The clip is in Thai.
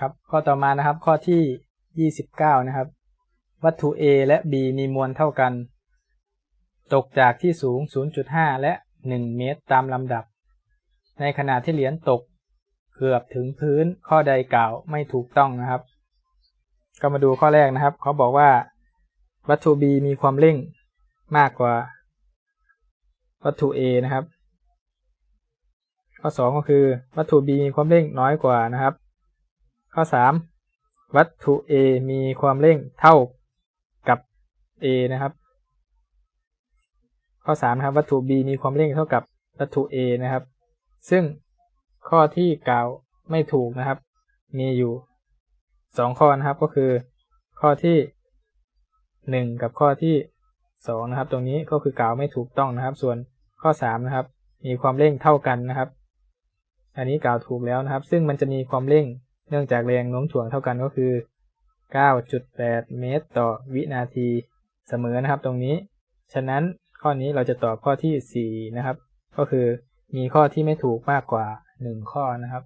ครับข้อต่อมานะครับข้อที่ 29 นะครับ วัตถุ A และ B มีมวลเท่ากัน ตกจากที่สูง 0.5 และ 1 เมตรตามลำดับ ในขณะที่เหรียญตกเกือบถึงพื้นข้อใดกล่าวไม่ถูกต้องนะครับ ก็มาดูข้อแรกนะครับ เขาบอกว่า วัตถุ B มีความเร่งมากกว่า วัตถุ A นะครับ ข้อ 2 ก็คือ วัตถุ B มีความเร่งน้อยกว่านะครับ ข้อ 3 วัตถุ A มีความเร่งเท่ากับ A นะครับ ข้อ3นะครับวัตถุ B มีความเร่งเท่ากับวัตถุ A นะครับ ซึ่งข้อที่กล่าวไม่ถูกนะครับ มีอยู่ 2 ข้อนะครับก็คือ ข้อที่ 1 กับข้อที่ 2 นะครับ ตรงนี้ก็คือกล่าวไม่ถูกต้องนะครับ ส่วนข้อ3นะครับ มีความเร่งเท่ากันนะครับ อันนี้กล่าวถูกแล้วนะครับ ซึ่งมันจะมีความเร่ง เนื่องจากแรงโน้มถ่วงเท่ากันก็คือ 9.8 เมตรต่อวินาทีเสมอนะครับตรงนี้ ฉะนั้นข้อนี้เราจะตอบข้อที่ 4 นะครับ ก็คือมีข้อที่ไม่ถูกมากกว่า 1 ข้อนะครับ